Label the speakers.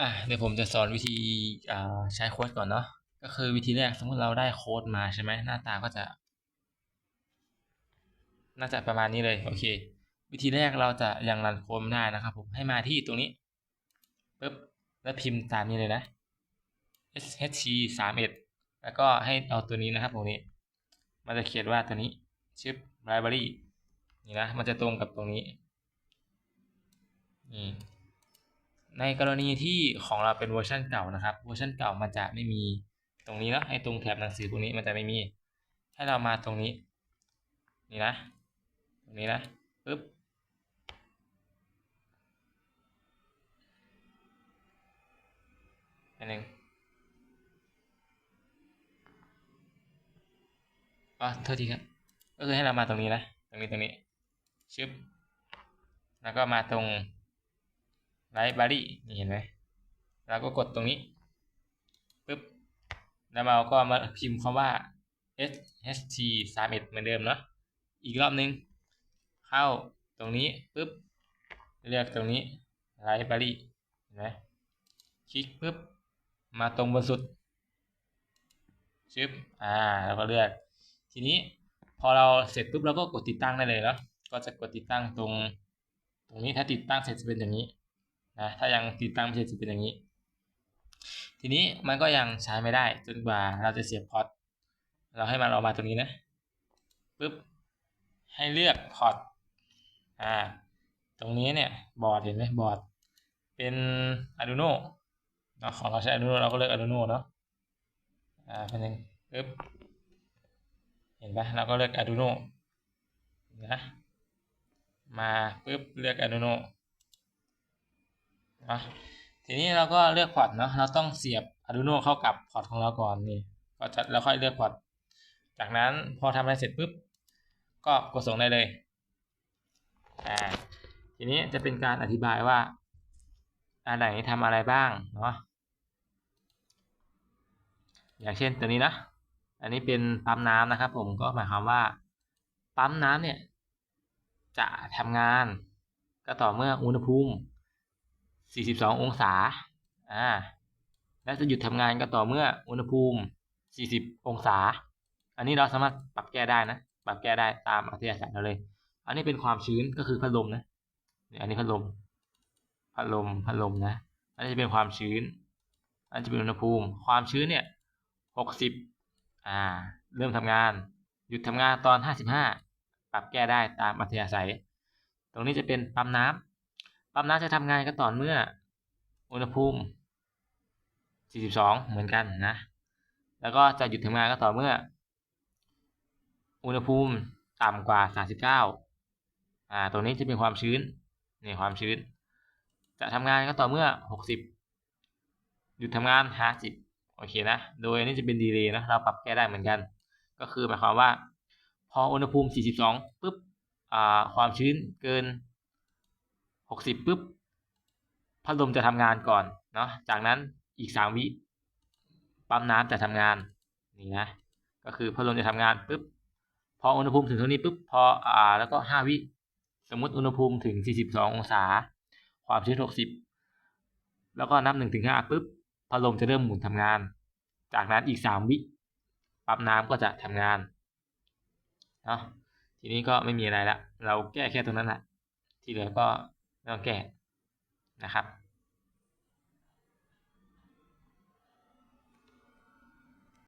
Speaker 1: อะเดี๋ยวผมจะสอนวิธีอ่าใช้โค้ดก่อนเนาะก็คือวิธีแรกสมมติเราได้โค้ดมาใช่ไหมหน้าตาก็จะ น่าจะประมาณนี้เลยโอเค วิธีแรกเราจะยังรันโค้ดไม่ได้นะครับผมให้มาที่ตรงนี้ปุ๊บแล้วพิมพ์ตามนี้เลยนะ sh สามเอ็ดแล้วก็ให้เอาตัวนี้นะครับตรงนี้ มันจะเขียนว่าตัวนี้ชิป library นี่นะมันจะตรงกับตรงนี้นี่ ในกรณีที่ของเราเป็นเวอร์ชันเก่านะครับ เวอร์ชันเก่ามันจะไม่มีตรงนี้เนาะไอ้ตรงแถบหนังสือตรงนี้มันจะไม่มี ให้เรามาตรงนี้ นี่นะ ตรงนี้นะปึ๊บอันหนึ่งอ๋อโทษทีครับ ก็คือให้เรามาตรงนี้นะ ตรงนี้ตรงนี้ ชึบ แล้วก็มาตรง ไลฟ์บารีนี่เห็นไหมแล้วก็กดตรงนี้ปึ๊บแล้วเราก็มาพิมพ์คำว่า sht 3 1เหมือนเดิมเนาะอีกรอบนึง เข้าตรงนี้ปึ๊บเลือกตรงนี้ไลฟ์บารีเห็นไหมคลิกปึ๊บมาตรงบนสุดชึบอ่าแล้วก็เลือก ทีนี้พอเราเสร็จปุ๊บเราก็กดติดตั้งได้เลยเนาะก็จะกดติดตั้งตรง ตรงนี้ถ้าติดตั้งเสร็จจะเป็นอย่างนี้ นะถ้ายังติดตั้งไม่เสร็จจะเป็นอย่างนี้ ทีนี้มันก็ยังใช้ไม่ได้จนกว่าเราจะเสียบพอร์ตเราให้มันออกมาตรงนี้นะปุ๊บให้เลือกพอร์ตอ่าตรงนี้เนี่ยบอร์ดเห็นไหมบอร์ดเป็น Arduino เนาะของเราใช้ Arduino เราก็เลือก Arduino เนาะอ่าเป็นยังปึ๊บเห็นปะเราก็เลือก Arduino นะมาปุ๊บเลือก Arduino นะทีนี้เราก็เลือกพอร์ตเนาะเราต้องเสียบ Arduino เข้ากับพอร์ตของเราก่อนนี่ก็จะแล้วค่อยเลือกพอร์ตจากนั้นพอทำอะไรเสร็จปุ๊บก็กดส่งได้เลยอ่าทีนี้จะเป็นการอธิบายว่าอันไหนทำอะไรบ้างเนาะอย่างเช่นตัวนี้นะ อันนี้เป็นปั๊มน้ำนะครับ ผมก็หมายความว่า ปั๊มน้ำเนี่ยจะทำงานก็ต่อเมื่ออุณหภูมิ 42 องศา อ่า และจะหยุดทำงานก็ต่อเมื่ออุณหภูมิ 40 องศา อันนี้เราสามารถปรับแก้ได้นะ ปรับแก้ได้ตามอัธยาศัยเราเลย อันนี้เป็นความชื้นก็คือพัดลมนะ อันนี้พัดลม พัดลม พัดลมนะ อันนี้จะเป็นความชื้น อันจะเป็นอุณหภูมิ ความชื้นเนี่ย 60 อ่า เริ่มทำงาน หยุดทำงานตอน 55 ปรับแก้ได้ตามอัธยาศัย ตรงนี้จะเป็นปั๊มน้ำ ปั๊มน้ำจะทำงานก็ต่อเมื่อ อุณหภูมิ 42 เหมือนกันนะ แล้วก็จะหยุดทำงานก็ต่อเมื่อ อุณหภูมิต่ำกว่า 39 อ่า ตรงนี้จะเป็นความชื้น นี่ความชื้น จะทำงานก็ต่อเมื่อ 60 หยุดทำงาน 50 โอเคนะ โดยอันนี้จะเป็นดีเลย์นะ เราปรับแก้ได้เหมือนกัน ก็คือหมายความว่า พออุณหภูมิ 42 ปุ๊บ อ่า ความชื้นเกิน 60ปุ๊บพัดลมจะทำงานก่อนเนาะจากนั้นอีก3วิปั๊มน้ำจะทำงานนี่นะก็คือพัดลมจะทำงานปุ๊บพออุณหภูมิถึงเท่านี้ปุ๊บพออ่าแล้วก็5วิสมมติอุณหภูมิถึง42ององศา ความชื้น60แล้วก็นับ1ถึง5ปุ๊บพัดลมจะเริ่มหมุนทำงาน จากนั้นอีก3วิปั๊มน้ำก็จะทำงานเนาะทีนี้ก็ไม่มีอะไรละเราแก้แค่ตรงนั้นแหละที่เหลือก็ แล้วแกะนะครับ